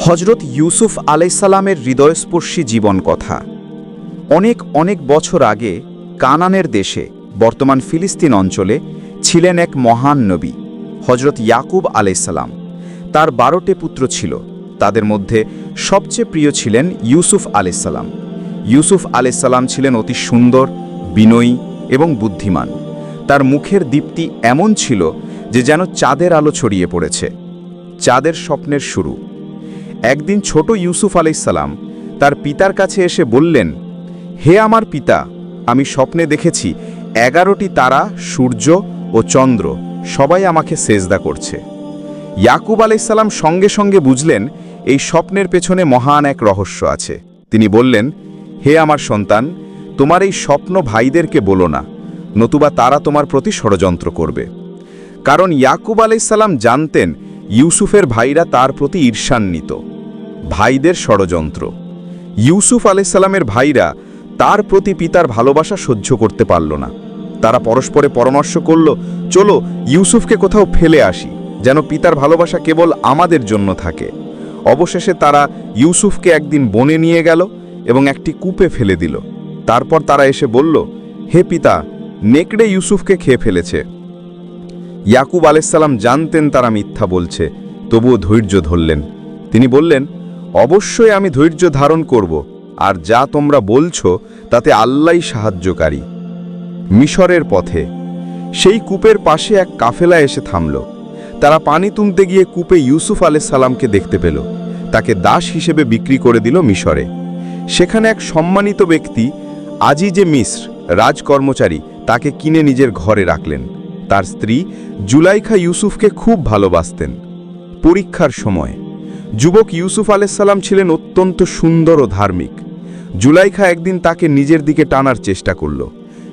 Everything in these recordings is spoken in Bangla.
হজরত ইউসুফ আলাইসাল্লামের হৃদয়স্পর্শী জীবন কথা। অনেক অনেক বছর আগে কানানের দেশে, বর্তমান ফিলিস্তিন অঞ্চলে ছিলেন এক মহান নবী হজরত ইয়াকুব আলাইসাল্লাম তার বারোটে পুত্র ছিল। তাদের মধ্যে সবচেয়ে প্রিয় ছিলেন ইউসুফ আলাইসাল্লাম ইউসুফ আলাইসাল্লাম ছিলেন অতি সুন্দর, বিনয়ী এবং বুদ্ধিমান। তার মুখের দীপ্তি এমন ছিল যে যেন চাঁদের আলো ছড়িয়ে পড়েছে। চাঁদের স্বপ্নের শুরু। একদিন ছোট ইউসুফ আলাইসাল্লাম তার পিতার কাছে এসে বললেন, হে আমার পিতা, আমি স্বপ্নে দেখেছি এগারোটি তারা, সূর্য ও চন্দ্র, সবাই আমাকে সেজদা করছে। ইয়াকুব আলাইসাল্লাম সঙ্গে সঙ্গে বুঝলেন, এই স্বপ্নের পেছনে মহান এক রহস্য আছে। তিনি বললেন, হে আমার সন্তান, তোমার এই স্বপ্ন ভাইদেরকে বলো না, নতুবা তারা তোমার প্রতি ষড়যন্ত্র করবে। কারণ ইয়াকুব আলাইসাল্লাম জানতেন, ইউসুফের ভাইরা তার প্রতি ঈর্ষান্বিত। ভাইদের ষড়যন্ত্র। ইউসুফ আলাইসাল্লামের ভাইরা তার প্রতি পিতার ভালোবাসা সহ্য করতে পারল না। তারা পরস্পরে পরামর্শ করল, চলো ইউসুফকে কোথাও ফেলে আসি, যেন পিতার ভালোবাসা কেবল আমাদের জন্য থাকে। অবশেষে তারা ইউসুফকে একদিন বনে নিয়ে গেল এবং একটি কূপে ফেলে দিল। তারপর তারা এসে বলল, হে পিতা, নেকড়ে ইউসুফকে খেয়ে ফেলেছে। ইয়াকুব আলাইসাল্লাম জানতেন তারা মিথ্যা বলছে, তবুও ধৈর্য ধরলেন। তিনি বললেন অবশ্যই আমি ধৈর্য ধারণ করব, আর যা তোমরা বলছো তাতে আল্লাহই সাহায্যকারী। মিশরের পথে, সেই কূপের পাশে এক কাফেলা এসে থামল। তারা পানি তুলতে গিয়ে কূপে ইউসুফ আলাইসাল্লামকে দেখতে পেল। তাকে দাস হিসেবে বিক্রি করে দিল মিশরে। সেখানে এক সম্মানিত ব্যক্তি আজি যে মিশ্র রাজকর্মচারী, তাকে কিনে নিজের ঘরে রাখলেন। তার স্ত্রী জুলাইখা ইউসুফকে খুব ভালোবাসতেন। পরীক্ষার সময় যুবক ইউসুফ আলাইসাল্লাম ছিলেন অত্যন্ত সুন্দর ও ধার্মিক। জুলাইখা একদিন তাকে নিজের দিকে টানার চেষ্টা করল।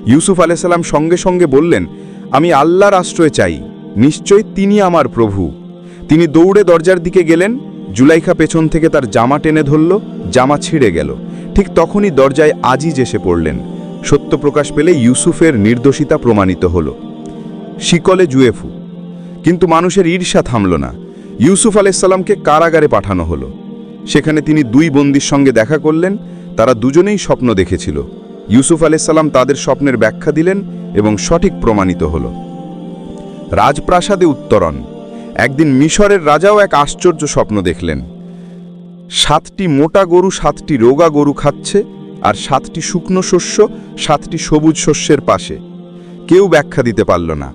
ইউসুফ আলাইসাল্লাম সঙ্গে সঙ্গে বললেন, আমি আল্লাহর আশ্রয় চাই নিশ্চয় তিনি আমার প্রভু। তিনি দৌড়ে দরজার দিকে গেলেন, জুলাইখা পেছন থেকে তার জামা টেনে ধরল, জামা ছিঁড়ে গেল। ঠিক তখনই দরজায় আজিজ এসে পড়লেন। সত্য প্রকাশ পেলে ইউসুফের নির্দোষিতা প্রমাণিত হল। শিকলে জুয়েফু। কিন্তু মানুষের ঈর্ষা থামল না। ইউসুফ আলাইসাল্লামকে কারাগারে পাঠানো হলো। সেখানে তিনি দুই বন্দির সঙ্গে দেখা করলেন, তারা দুজনেই স্বপ্ন দেখেছিল। ইউসুফ আলাইসাল্লাম তাদের স্বপ্নের ব্যাখ্যা দিলেন এবং সঠিক প্রমাণিত হল। রাজপ্রাসাদে উত্তরণ। একদিন মিশরের রাজাও এক আশ্চর্য স্বপ্ন দেখলেন। সাতটি মোটা গরু সাতটি রোগা গরু খাচ্ছে আর সাতটি শুকনো শস্য সাতটি সবুজ শস্যের পাশে। কেউ ব্যাখ্যা দিতে পারল না।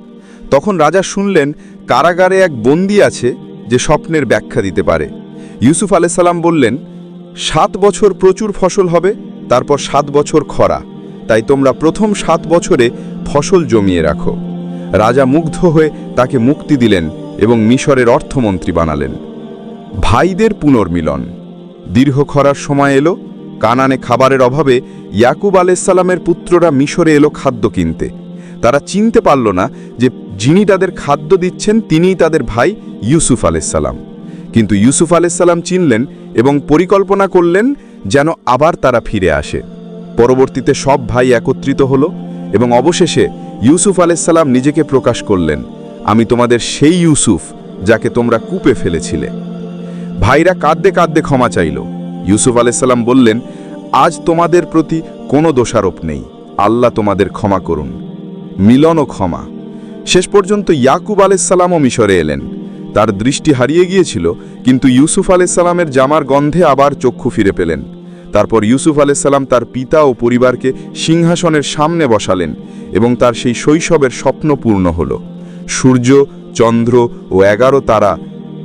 তখন রাজা শুনলেন, কারাগারে এক বন্দি আছে যে স্বপ্নের ব্যাখ্যা দিতে পারে। ইউসুফ আলাইসাল্লাম বললেন, সাত বছর প্রচুর ফসল হবে, তারপর সাত বছর খরা। তাই তোমরা প্রথম সাত বছরে ফসল জমিয়ে রাখো। রাজা মুগ্ধ হয়ে তাকে মুক্তি দিলেন এবং মিশরের অর্থমন্ত্রী বানালেন। ভাইদের পুনর্মিলন। দীর্ঘ খরার সময় এলো, কানানে খাবারের অভাবে ইয়াকুব আলাইসাল্লামের পুত্ররা মিশরে এলো খাদ্য কিনতে। তারা চিনতে পারল না যে যিনি তাদের খাদ্য দিচ্ছেন তিনিই তাদের ভাই ইউসুফ আলাইসাল্লাম কিন্তু ইউসুফ আলাইসাল্লাম চিনলেন এবং পরিকল্পনা করলেন যেন আবার তারা ফিরে আসে। পরবর্তীতে সব ভাই একত্রিত হল এবং অবশেষে ইউসুফ আলাইসাল্লাম নিজেকে প্রকাশ করলেন, আমি তোমাদের সেই ইউসুফ যাকে তোমরা কূপে ফেলেছিলে। ভাইরা কাঁদতে কাঁদতে ক্ষমা চাইল। ইউসুফ আলাইসাল্লাম বললেন, আজ তোমাদের প্রতি কোনো দোষারোপ নেই। আল্লাহ তোমাদের ক্ষমা করুন। মিলন ও ক্ষমা। শেষ পর্যন্ত ইয়াকুব আলাইসাল্লামও মিশরে এলেন। তার দৃষ্টি হারিয়ে গিয়েছিল, কিন্তু ইউসুফ আলাইসাল্লামের জামার গন্ধে আবার চক্ষু ফিরে পেলেন। তারপর ইউসুফ আলাইসাল্লাম তার পিতা ও পরিবারকে সিংহাসনের সামনে বসালেন এবং তার সেই শৈশবের স্বপ্ন পূর্ণ হল। সূর্য, চন্দ্র ও এগারো তারা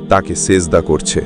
তাকে সেজদা করছে।